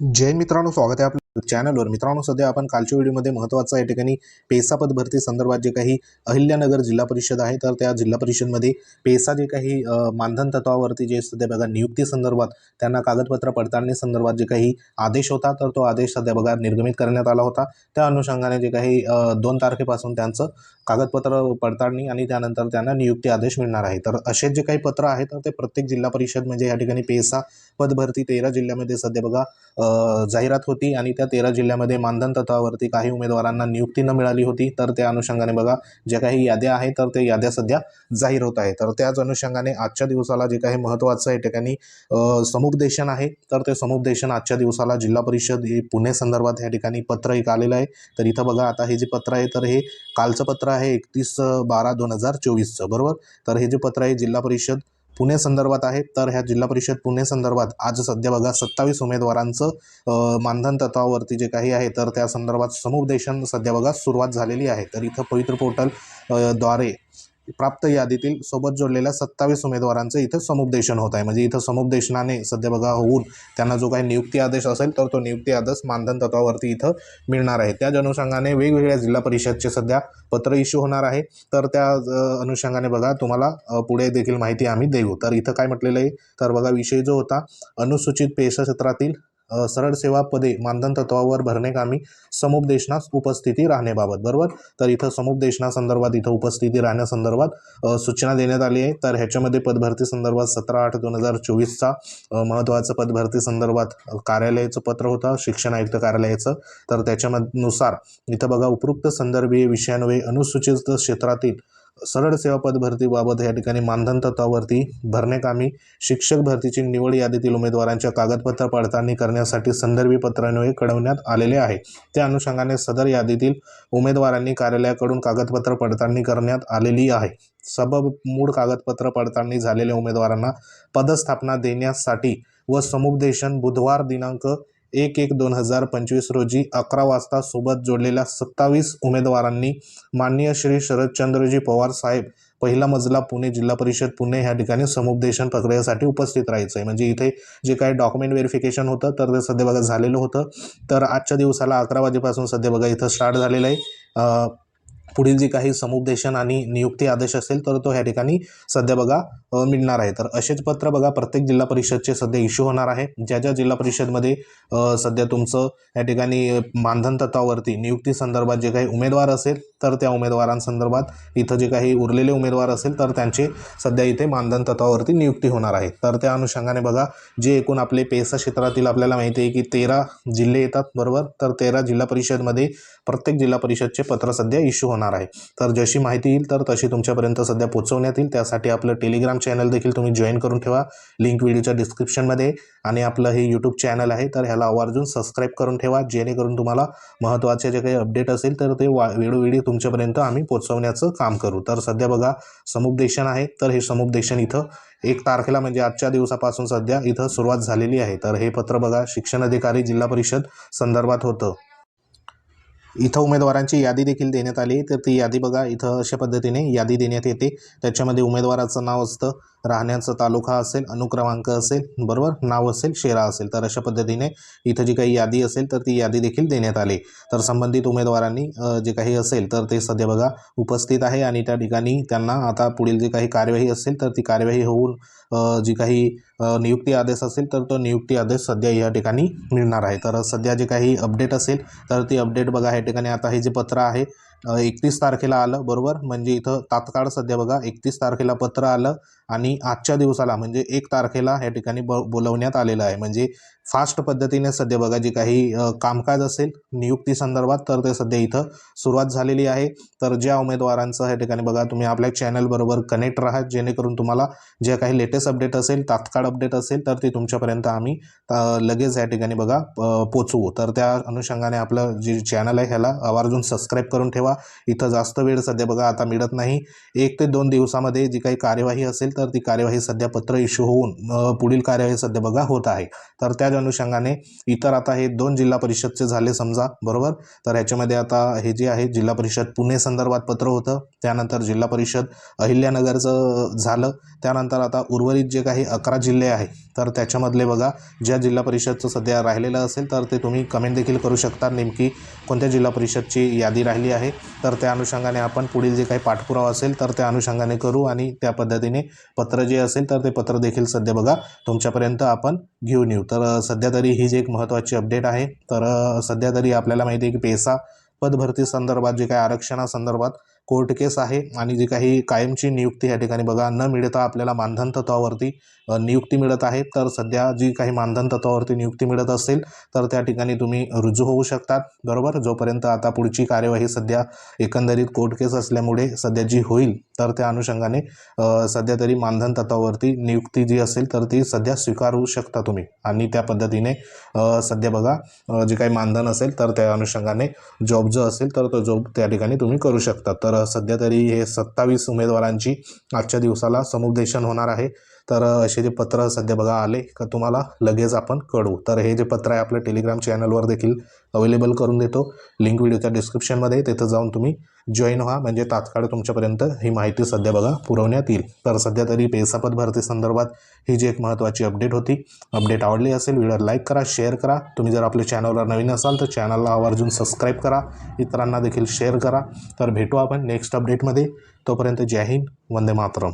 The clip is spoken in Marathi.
जय मित्रांनो स्वागत आहे आपलं. चॅनलवर मित्रांनो सध्या आपण कालच्या व्हिडिओमध्ये महत्त्वाचं या ठिकाणी पेसापद भरती संदर्भात जे काही अहिल्यानगर जिल्हा परिषद आहे तर त्या जिल्हा परिषदमध्ये पेसा जे काही मानधन तत्वावरती जे सध्या बघा नियुक्ती संदर्भात त्यांना कागदपत्र पडताळणी संदर्भात जे काही आदेश होता तर तो आदेश सध्या बघा निर्गमित करण्यात आला होता. त्या अनुषंगाने जे काही दोन तारखेपासून त्यांचं कागदपत्र पडताळणी आणि त्यानंतर त्यांना नियुक्ती आदेश मिळणार आहे. तर असे जे काही पत्र आहे तर ते प्रत्येक जिल्हा परिषद म्हणजे या ठिकाणी पेसा पदभरती तेरा जिल्ह्यामध्ये सध्या बघा जाहिरात होती आणि त्या तेरा जिल्ह्यामध्ये मानधन तत्वावरती काही उमेदवारांना नियुक्ती न मिळाली होती तर त्या अनुषंगाने बघा ज्या काही याद्या आहेत तर ते याद्या सध्या जाहीर होत आहे तर त्याच अनुषंगाने आजच्या दिवसाला जे काही महत्त्वाचं या ठिकाणी समुपदेशन आहे तर ते समुपदेशन आजच्या दिवसाला जिल्हा परिषद हे पुणे संदर्भात या ठिकाणी पत्र एक आलेलं आहे. तर इथं बघा आता हे जे पत्र आहे तर हे कालचं पत्र आहे एकतीस बारा दोन हजार चोवीसचं बरोबर? तर हे जे पत्र आहे जिल्हा परिषद पुणे संदर्भात आहे. तर ह्या जिल्हा परिषद पुणे संदर्भात आज सध्या बघा सत्तावीस उमेदवारांचं मानधन तत्वावरती जे काही आहे तर त्या संदर्भात समुपदेशन सध्या बघा सुरुवात झालेली आहे. तर इथं पवित्र पोर्टलद्वारे प्राप्त यादीतील सोबत जोडलेल्या सत्तावीस उमेदवारांचं इथं समुपदेशन होत आहे. म्हणजे इथं समुपदेशनाने सध्या बघा होऊन त्यांना जो काही नियुक्ती आदेश असेल तर तो नियुक्ती आदेश मानधन तत्वावरती इथं मिळणार आहे. त्याच अनुषंगाने वेगवेगळ्या जिल्हा परिषदचे सध्या पत्र इश्यू होणार आहे. तर त्या अनुषंगाने बघा तुम्हाला पुढे देखील माहिती आम्ही देऊ. तर इथं काय म्हटलेलं आहे? तर बघा विषय जो होता अनुसूचित पेशा क्षेत्रातील सरळ सेवा पदे मानधन तत्वावर भरणेकामी समुपदेशनास उपस्थिती राहण्याबाबत बरोबर? तर इथं समुपदेशनासंदर्भात इथं उपस्थिती राहण्यासंदर्भात सूचना देण्यात आली आहे. तर ह्याच्यामध्ये पदभरती संदर्भात सतरा आठ दोन हजार चोवीसचा महत्त्वाचं पदभरती संदर्भात कार्यालयाचं पत्र होतं शिक्षण आयुक्त कार्यालयाचं. तर त्याच्यानुसार इथं बघा उपरोक्त संदर्भीय विषयांवे अनुसूचित क्षेत्रातील सरळ सेवा पद भरतीबाबत या ठिकाणी मानधन तत्वावरती भरण्याकामी शिक्षक भरतीची निवड यादीतील उमेदवारांच्या कागदपत्र पडताळणी करण्यासाठी संदर्भी पत्रान्वये कळवण्यात आलेले आहे. त्या अनुषंगाने सदर यादीतील उमेदवारांनी कार्यालयाकडून कागदपत्र पडताळणी करण्यात आलेली आहे. सबब मूळ कागदपत्र पडताळणी झालेल्या उमेदवारांना पदस्थापना देण्यासाठी व समुपदेशन बुधवार दिनांक एक एक दोन हजार पंचवीस रोजी अकरा वाजता सोबत जोडलेल्या सत्तावीस उमेदवारांनी माननीय श्री शरदचंद्रजी पवार साहेब पहिला मजला पुणे जिल्हा परिषद पुणे ह्या ठिकाणी समुपदेशन प्रक्रियेसाठी उपस्थित राहायचं. आहे म्हणजे इथे जे काही डॉक्युमेंट व्हेरिफिकेशन होतं तर ते सध्या बघा झालेलं होतं. तर आजच्या दिवसाला अकरा वाजेपासून सध्या बघा इथं स्टार्ट झालेलं आहे. पुढील जे काही समुपदेशन आणि नियुक्ती आदेश असेल तर तो ह्या ठिकाणी सध्या बघा मिळणार आहे. तर असेच पत्र बघा प्रत्येक जिल्हा परिषदचे सध्या इश्यू होणार आहे. ज्या ज्या जिल्हा परिषदमध्ये सध्या तुमचं या ठिकाणी मानधन तत्वावरती नियुक्ती संदर्भात जे काही उमेदवार असेल तर त्या उमेदवारांसंदर्भात इथं जे काही उरलेले उमेदवार असेल तर त्यांचे सध्या इथे मानधन तत्वावरती नियुक्ती होणार आहे. तर त्या अनुषंगाने बघा जे एकूण आपले पेसा क्षेत्रातील आपल्याला माहिती आहे की तेरा जिल्हे येतात बरोबर? तर तेरा जिल्हा परिषदमध्ये प्रत्येक जिल्हा परिषदचे पत्र सध्या इश्यू होणार आहे. तर जशी माहिती येईल तर तशी तुमच्यापर्यंत सध्या पोहोचवण्यात येईल. त्यासाठी आपलं टेलिग्राम चॅनल देखील तुम्ही जॉईन करून ठेवा. लिंक व्हिडिओच्या डिस्क्रिप्शनमध्ये आणि आपलं हे यूट्यूब चॅनल आहे तर ह्याला आवर्जून सबस्क्राईब करून ठेवा. जेणेकरून तुम्हाला महत्त्वाचे जे काही अपडेट असेल तर ते वा वेळोवेळी तुमच्यापर्यंत आम्ही पोचवण्याचं काम करू. तर सध्या बघा समुपदेशन आहे तर हे समुपदेशन इथं एक तारखेला म्हणजे आजच्या दिवसापासून सध्या इथं सुरुवात झालेली आहे. तर हे पत्र बघा शिक्षण अधिकारी जिल्हा परिषद संदर्भात होतं. इथं उमेदवारांची यादी देखील देण्यात आली तर ती यादी बघा इथं अशा पद्धतीने यादी देण्यात येते. त्याच्यामध्ये उमेदवाराचं नाव असतं राहण्याचा तालुका असेल अनुक्रमांक असेल बरोबर? नाव असेल शेरा असेल. तर अशा पद्धतीने इथं जी काही यादी असेल तर ती यादी देखील देण्यात आली. तर संबंधित उमेदवारांनी जे काही असेल तर ते सध्या बघा उपस्थित आहे आणि त्या ठिकाणी त्यांना आता पुढील जी काही कार्यवाही असेल तर ती कार्यवाही होऊन जी काही नियुक्ती आदेश असेल तर तो नियुक्ती आदेश सध्या या ठिकाणी मिळणार आहे. तर सध्या जे काही अपडेट असेल तर ती अपडेट बघा या ठिकाणी आता हे जे पत्र आहे एकतीस तारखेला आलं बरोबर? म्हणजे इथं तात्काळ सध्या बघा एकतीस तारखेला पत्र आलं आणि आजच्या दिवसाला म्हणजे एक तारखेला या ठिकाणी ब बोलवण्यात आलेलं आहे. म्हणजे फास्ट पद्धतीने सध्या बघा जे काही कामकाज असेल नियुक्ती संदर्भात तर ते सध्या इथं सुरुवात झालेली आहे. तर ज्या उमेदवारांचं या ठिकाणी बघा तुम्ही आपल्या चॅनलबरोबर कनेक्ट राहा जेणेकरून तुम्हाला जे काही लेटेस्ट अपडेट असेल तात्काळ अपडेट असेल तर ते तुमच्यापर्यंत आम्ही लगेच या ठिकाणी बघा पोचवू तर त्या अनुषंगाने आपलं जे चॅनल आहे ह्याला आवर्जून सबस्क्राईब करून ठेवा. इथं जास्त वेळ सध्या बघा आता मिळत नाही. एक ते दोन दिवसामध्ये जी काही कार्यवाही असेल तर ती कार्यवाही सध्या पत्र इश्यू होऊन पुढील कार्यवाही सध्या बघा होत आहे. तर त्याच अनुषंगाने इतर आता हे दोन जिल्हा परिषदचे झाले समजा बरोबर? तर ह्याच्यामध्ये आता हे जे आहे जिल्हा परिषद पुणे संदर्भात पत्र होतं. त्यानंतर जिल्हा परिषद अहिल्यानगरचं झालं. त्यानंतर आता उर्वरित जे काही अकरा जिल्हे आहे तर त्याच्यामधले बघा ज्या जिल्हा परिषदचं सध्या राहिलेलं असेल तर ते तुम्ही कमेंट देखील करू शकता. नेमकी कोणत्या जिल्हा परिषदची यादी राहिली आहे? तर त्या अनुषंगाने आपण पुढील जे काही पाठपुरावा असेल तर त्या अनुषंगाने करू आणि त्या पद्धतीने पत्र जे असेल तर ते पत्र देखील सध्या बघा तुमच्यापर्यंत आपण घेऊन येऊ. तर सध्या तरी ही जी एक महत्त्वाची अपडेट आहे तर सध्या तरी आपल्याला माहिती आहे की पेसा पदभरती संदर्भात जे काही आरक्षणासंदर्भात कोर्ट केस आहे आणि जी काही कायमची नियुक्ती या ठिकाणी बघा न मिळता आपल्याला मानधन तत्वावरती नियुक्ती मिळत आहे. तर सध्या जी काही मानधन तत्वावरती नियुक्ती मिळत असेल तर त्या ठिकाणी तुम्ही रुजू होऊ शकतात. बरोबर? जोपर्यंत आता पुढची कार्यवाही सध्या एकंदरीत कोर्ट केस असल्यामुळे सध्या जी होईल तर त्या अनुषंगाने सध्या तरी मानधन तत्वावरती नियुक्ती जी असेल तर ती सध्या स्वीकारू शकता तुम्ही. आणि त्या पद्धतीने सध्या बघा जे काही मानधन असेल तर त्या अनुषंगाने जॉब जो असेल तर तो जॉब त्या ठिकाणी तुम्ही करू शकता. तर सध्या तरी हे सत्तावीस उमेदवारांची आजच्या दिवसाला समुपदेशन होणार आहे. तर असे जे पत्र सध्या बघा आले का तुम्हाला लगेच आपण कळवू. तर हे जे पत्र आहे आपल्या टेलिग्राम चॅनलवर देखील अवेलेबल करून देतो. लिंक व्हिडिओच्या डिस्क्रिप्शनमध्ये तिथं जाऊन तुम्ही जॉईन व्हा. म्हणजे तात्काळ तुमच्यापर्यंत ही माहिती सध्या बघा पुरवण्यात येईल. तर सध्या तरी पेसापद भरती संदर्भात ही जी एक महत्त्वाची अपडेट होती अपडेट आवडली असेल व्हिडिओ लाईक करा शेअर करा. तुम्ही जर आपल्या चॅनलवर नवीन असाल तर चॅनलला आवर्जून सबस्क्राईब करा. इतरांना देखील शेअर करा. तर भेटू आपण नेक्स्ट अपडेटमध्ये तोपर्यंत जय हिंद वंदे मातरम.